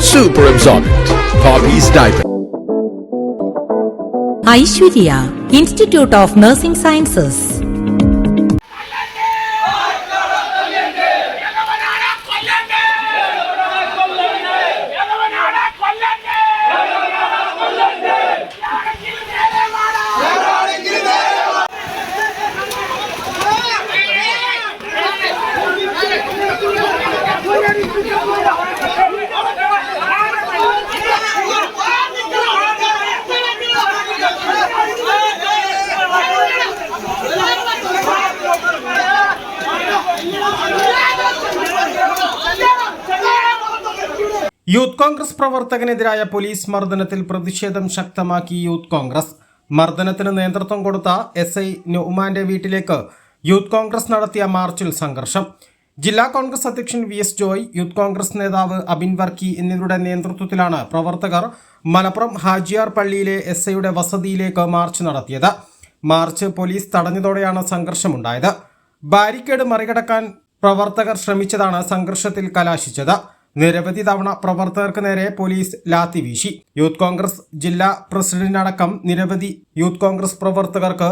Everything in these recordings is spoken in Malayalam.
Super absorbent. Hobbies diaper. Aishwarya institute of nursing sciences youth Congress പ്രവർത്തകനെതിരായ police മർദ്ദനത്തിൽ പ്രതിഷേധം ശക്തമാക്കി യൂത്ത് കോൺഗ്രസ്. മർദ്ദനത്തിന് നേതൃത്വം കൊടുത്ത എസ് ഐ നുമാന്റെ വീട്ടിലേക്ക് യൂത്ത് കോൺഗ്രസ് നടത്തിയ മാർച്ചിൽ സംഘർഷം. ജില്ലാ കോൺഗ്രസ് അധ്യക്ഷൻ V S Joy youth Congress നേതാവ് അബിൻ വർക്കി എന്നിവരുടെ നേതൃത്വത്തിലാണ് പ്രവർത്തകർ മലപ്പുറം ഹാജിയാർ പള്ളിയിലെ എസ് ഐയുടെ വസതിയിലേക്ക് മാർച്ച് നടത്തിയത്. മാർച്ച് പോലീസ് തടഞ്ഞതോടെയാണ് സംഘർഷമുണ്ടായത്. ബാരിക്കേഡ് മറികടക്കാൻ പ്രവർത്തകർ ശ്രമിച്ചതാണ് സംഘർഷത്തിൽ കലാശിച്ചത്. നിരവധി തവണ പ്രവർത്തകർക്ക് നേരെ പോലീസ് ലാത്തി വീശി. യൂത്ത് കോൺഗ്രസ് ജില്ലാ പ്രസിഡന്റ് അടക്കം നിരവധി യൂത്ത് കോൺഗ്രസ് പ്രവർത്തകർക്ക്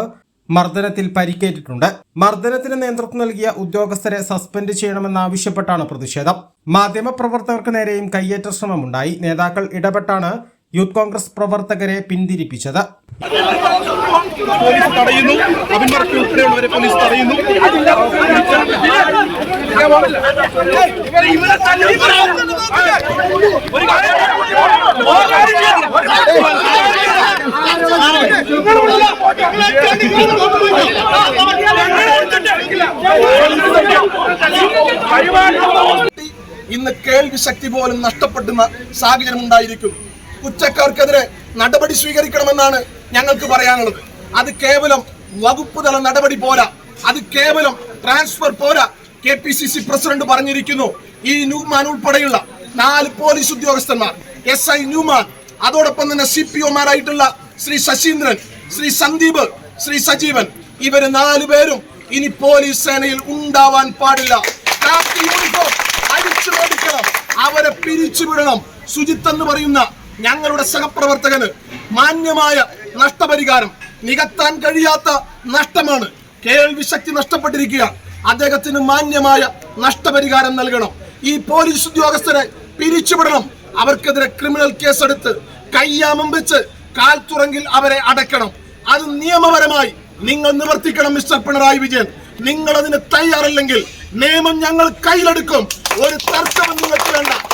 മർദ്ദനത്തിൽ പരിക്കേറ്റിട്ടുണ്ട്. മർദ്ദനത്തിന് നേതൃത്വം നൽകിയ ഉദ്യോഗസ്ഥരെ സസ്പെൻഡ് ചെയ്യണമെന്നാവശ്യപ്പെട്ടാണ് പ്രതിഷേധം. മാധ്യമപ്രവർത്തകർക്ക് നേരെയും കയ്യേറ്റ ശ്രമമുണ്ടായി. നേതാക്കൾ ഇടപെട്ടാണ് യൂത്ത് കോൺഗ്രസ് പ്രവർത്തകരെ പിന്തിരിപ്പിച്ചത്. പോലീസ് തടയുന്നു. അഭിമർക്ക് ഉൾപ്പെടെയുള്ളവരെ പോലീസ് തടയുന്നു. ഇന്ന് കേൾവി ശക്തി പോലും നഷ്ടപ്പെടുന്ന സാഹചര്യം ഉണ്ടായിരിക്കും. കുറ്റക്കാർക്കെതിരെ നടപടി സ്വീകരിക്കണമെന്നാണ് ഞങ്ങൾക്ക് പറയാനുള്ളത്. അത് കേവലം വകുപ്പ് തല നടപടി പോരാ. അത് കേവലം ട്രാൻസ്ഫർ പോരാ K P C C president പറഞ്ഞിരിക്കുന്നു. ഈ ന്യൂമാൻ ഉൾപ്പെടെയുള്ള നാല് പോലീസ് ഉദ്യോഗസ്ഥന്മാർ എസ് ഐ ന്യൂമാൻ അതോടൊപ്പം തന്നെ സി പി ഒമാരായിട്ടുള്ള ശ്രീ ശശീന്ദ്രൻ ശ്രീ സന്ദീപ് ശ്രീ സജീവൻ ഇവർ നാലു പേരും ഇനി പോലീസ് സേനയിൽ ഉണ്ടാവാൻ പാടില്ല. യൂണിഫോം അടിച്ചു അവരെ പിരിച്ചുവിടണം. സുജിത്ത് എന്ന് പറയുന്ന ഞങ്ങളുടെ സഹപ്രവർത്തകന് മാന്യമായ നഷ്ടപരിഹാരം നികത്താൻ കഴിയാത്ത നഷ്ടമാണ്. കേൾവിശക്തി നഷ്ടപ്പെട്ടിരിക്കുക. അദ്ദേഹത്തിന് മാന്യമായ നഷ്ടപരിഹാരം നൽകണം. ഈ പോലീസ് ഉദ്യോഗസ്ഥരെ പിരിച്ചുവിടണം. അവർക്കെതിരെ ക്രിമിനൽ കേസെടുത്ത് കയ്യാമം വെച്ച് കാൽത്തുറങ്കിൽ അവരെ അടക്കണം അത് നിയമപരമായി നിങ്ങൾ നിവർത്തിക്കണം മിസ്റ്റർ പിണറായി വിജയൻ. നിങ്ങൾ അതിന് തയ്യാറല്ലെങ്കിൽ നിയമം ഞങ്ങൾ കയ്യിലെടുക്കും. ഒരു തർക്കവും നിങ്ങൾക്ക് വേണ്ട.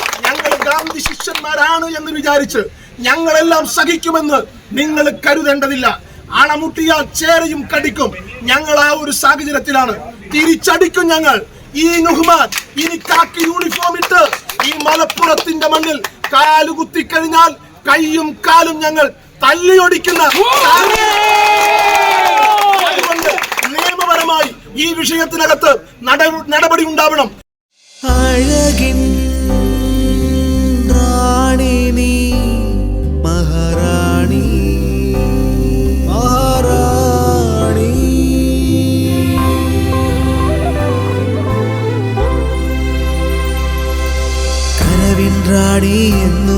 ഗാന്ധി ശിഷ്യന്മാരാണ് എന്ന് വിചാരിച്ച് ഞങ്ങളെല്ലാം സഹിക്കുമെന്ന് നിങ്ങൾ കരുതേണ്ടതില്ല. അണമുട്ടിയാൽ ചേരയും കടിക്കും. ഞങ്ങൾ ആ ഒരു സാഹചര്യത്തിലാണ്. തിരിച്ചടിക്കും ഞങ്ങൾ. ഈ നുഹ്മാൻ ഇനി കാക്കി യൂണിഫോം ഇട്ട് ഈ മലപ്പുറത്തിന്റെ മണ്ണിൽ കാലുകുത്തി കുത്തിക്കഴിഞ്ഞാൽ കൈയും കാലും ഞങ്ങൾ തല്ലിയൊടിക്കുന്ന നിയമപരമായി ഈ വിഷയത്തിനകത്ത് നട- നടപടി ഉണ്ടാവണം. കനവിൻ